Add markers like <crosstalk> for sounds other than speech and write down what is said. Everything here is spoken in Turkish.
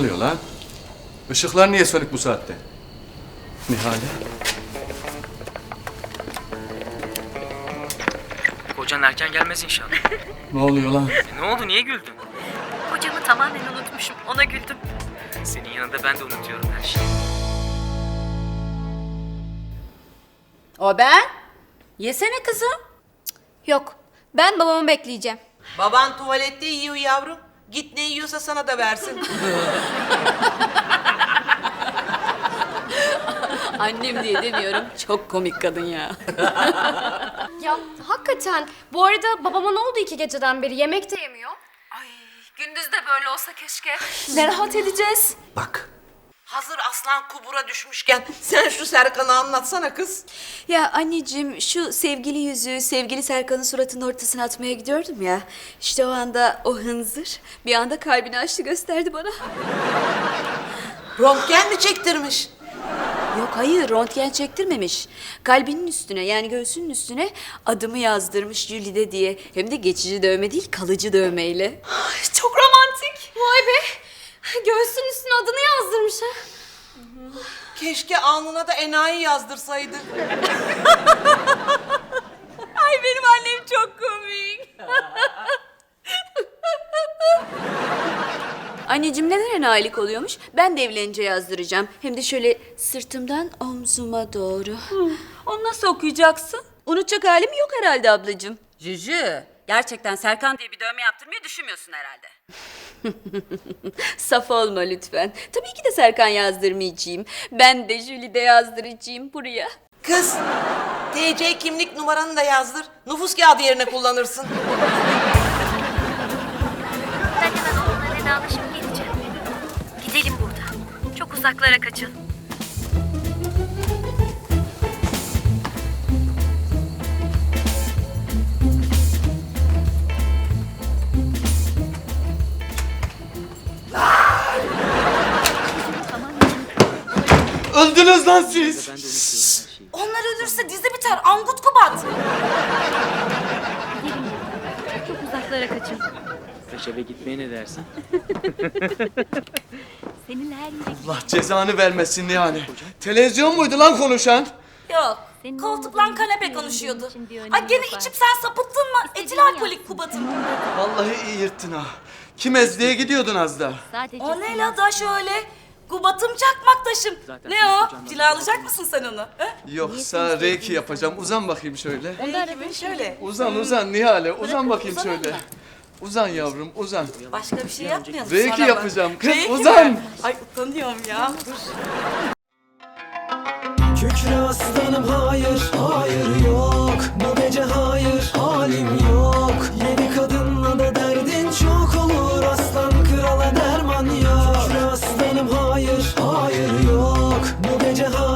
oluyor lan? Işıklar niye sönük bu saatte? Nihale. Kocan erken gelmez inşallah. Ne oluyor lan? E, ne oldu niye güldün? Kocamı tamamen unutmuşum. Ona güldüm. Senin yanında ben de unutuyorum her şeyi. O ben? Yesene kızım. Yok. Ben babamı bekleyeceğim. Baban tuvalette yiyor yavrum. Git ne yiyorsa sana da versin. <laughs> Annem diye demiyorum. Çok komik kadın ya. <laughs> Ya hakikaten. Bu arada babama ne oldu iki geceden beri? Yemek de yemiyor. Ay gündüz de böyle olsa keşke. ne rahat edeceğiz. Bak. Hazır aslan kubura düşmüşken sen şu Serkan'ı anlatsana kız. Ya anneciğim şu sevgili yüzüğü sevgili Serkan'ın suratının ortasına atmaya gidiyordum ya. İşte o anda o hınzır bir anda kalbini açtı gösterdi bana. Röntgen mi çektirmiş? Yok hayır röntgen çektirmemiş. Kalbinin üstüne yani göğsünün üstüne adımı yazdırmış Jülide diye. Hem de geçici dövme değil kalıcı dövmeyle. Çok romantik. Vay be. Göğsünün üstüne adını yazdırmış ha. Keşke alnına da enayi yazdırsaydı. <laughs> Ay benim annem çok komik. <laughs> Anneciğim neden enayilik oluyormuş? Ben de evlenince yazdıracağım. Hem de şöyle sırtımdan omzuma doğru. Onu nasıl okuyacaksın? Unutacak halim yok herhalde ablacığım. Cücü, gerçekten Serkan diye bir dövme yaptırmayı düşünmüyorsun herhalde. <laughs> Saf olma lütfen. Tabii ki de Serkan yazdırmayacağım. Ben de Jülide yazdıracağım buraya. Kız, TC kimlik numaranı da yazdır. Nüfus kağıdı yerine kullanırsın. Ben hemen onunla vedalaşıp geleceğim. Gidelim buradan. Çok uzaklara kaçalım. Öldünüz lan siz! Onlar ölürse dizi biter, Angut Kubat. Çok uzaklara kaçalım. Recep'e gitmeye ne dersin? <laughs> Seninle her yere Allah cezanı vermesin Nihale. Televizyon muydu lan konuşan? Yok, Senin koltuklan olmadığın kanepe için konuşuyordu. benim için bir önemi Ay gene yok içip sen sapıttın mı? Etil alkolik. Kubat'ım. Vallahi iyi yırttın ha. Kim ezdiye gidiyordun az da. Sadece O ne la da şöyle? Kubat'ım çakmaktaşım. Zaten Ne o? Cilalayacak mısın sen onu? He? Yoksa reiki yapacağım. Uzan bakayım şöyle. Gibi şöyle. Uzan uzan Nihale. Uzan bakayım şöyle. Uzan yavrum uzan. Başka bir şey yapmayalım. Reiki sonra bak. yapacağım. Kız Reiki uzan. mi? Ay utanıyorum ya. Dur. Kükre aslanım hayır, hayır yok Bu gece hayır, halim yok hayır yok. Bu gece hayır